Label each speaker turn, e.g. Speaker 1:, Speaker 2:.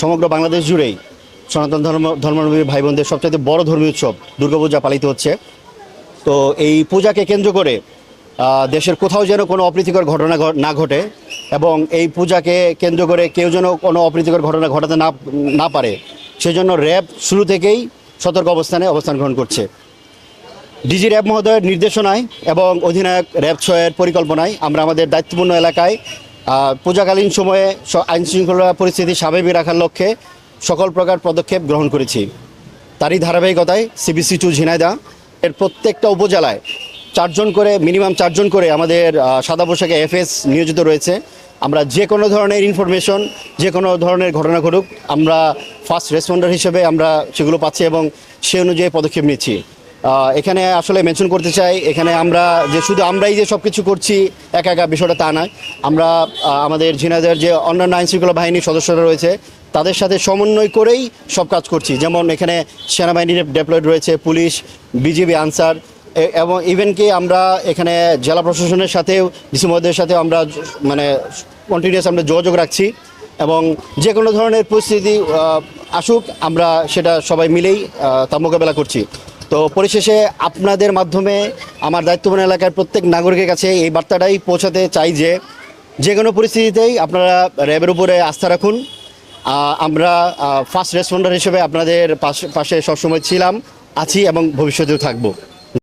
Speaker 1: সমগ্র বাংলাদেশ জুড়েই সনাতন ধর্ম ধর্মাবলম্বী ভাই বোনদের সবচেয়ে বড় ধর্মীয় উৎসব দুর্গাপূজা পালিত হচ্ছে। তো এই পূজাকে কেন্দ্র করে দেশের কোথাও যেন কোনো অপ্রীতিকর ঘটনা না ঘটে এবং এই পূজাকে কেন্দ্র করে কেউ যেন কোনো অপ্রীতিকর ঘটনা ঘটাতে না না পারে, সেজন্য র্যাব শুরু থেকেই সতর্ক অবস্থানে অবস্থান গ্রহণ করছে। ডিজি র্যাব মহোদয়ের নির্দেশনায় এবং অধিনায়ক র্যাব ছয়ের পরিকল্পনায় আমরা আমাদের দায়িত্বপূর্ণ এলাকায় পূজাকালীন সময়ে আইন শৃঙ্খলা পরিস্থিতি স্বাভাবিক রাখার লক্ষ্যে সকল প্রকার পদক্ষেপ গ্রহণ করেছি। তারই ধারাবাহিকতায় সিবিসি টু ঝিনাইদা এর প্রত্যেকটা উপজেলায় চারজন করে, মিনিমাম চারজন করে আমাদের সাদা পোশাকে এফএস নিয়োজিত রয়েছে। আমরা যে কোনো ধরনের ইনফরমেশন, যে কোনো ধরনের ঘটনা ঘটুক, আমরা ফার্স্ট রেসপন্ডার হিসেবে আমরা সেগুলো পাচ্ছি এবং সে অনুযায়ী পদক্ষেপ নিচ্ছি। এখানে আসলে মেনশন করতে চাই, এখানে আমরা যে শুধু আমরাই যে সব কিছু করছি, একা একা বিষয়টা তা নয়। আমরা আমাদের ঝিনাইদের যে অন্যান্য আইনশৃঙ্খলা বাহিনীর সদস্যরা রয়েছে, তাদের সাথে সমন্বয় করেই সব কাজ করছি। যেমন এখানে সেনাবাহিনীর ডেপ্লয়েড রয়েছে, পুলিশ, বিজিবি, আনসার এবং ইভেন কি আমরা এখানে জেলা প্রশাসনের সাথেও ডিসি মহোদয়ের আমরা মানে কন্টিনিউয়াস আমরা যোগাযোগ রাখছি। এবং যে কোনো ধরনের পরিস্থিতি আসুক, আমরা সেটা সবাই মিলেই তা মোকাবেলা করছি। তো পরিশেষে আপনাদের মাধ্যমে আমার দায়িত্ববান এলাকার প্রত্যেক নাগরিকের কাছে এই বার্তাটাই পৌঁছাতে চাই যে যে কোনো পরিস্থিতিতেই আপনারা র্যাবের উপরে আস্থা রাখুন। আমরা ফার্স্ট রেসপন্ডার হিসেবে আপনাদের পাশে পাশে সবসময় ছিলাম, আছি এবং ভবিষ্যতেও থাকব।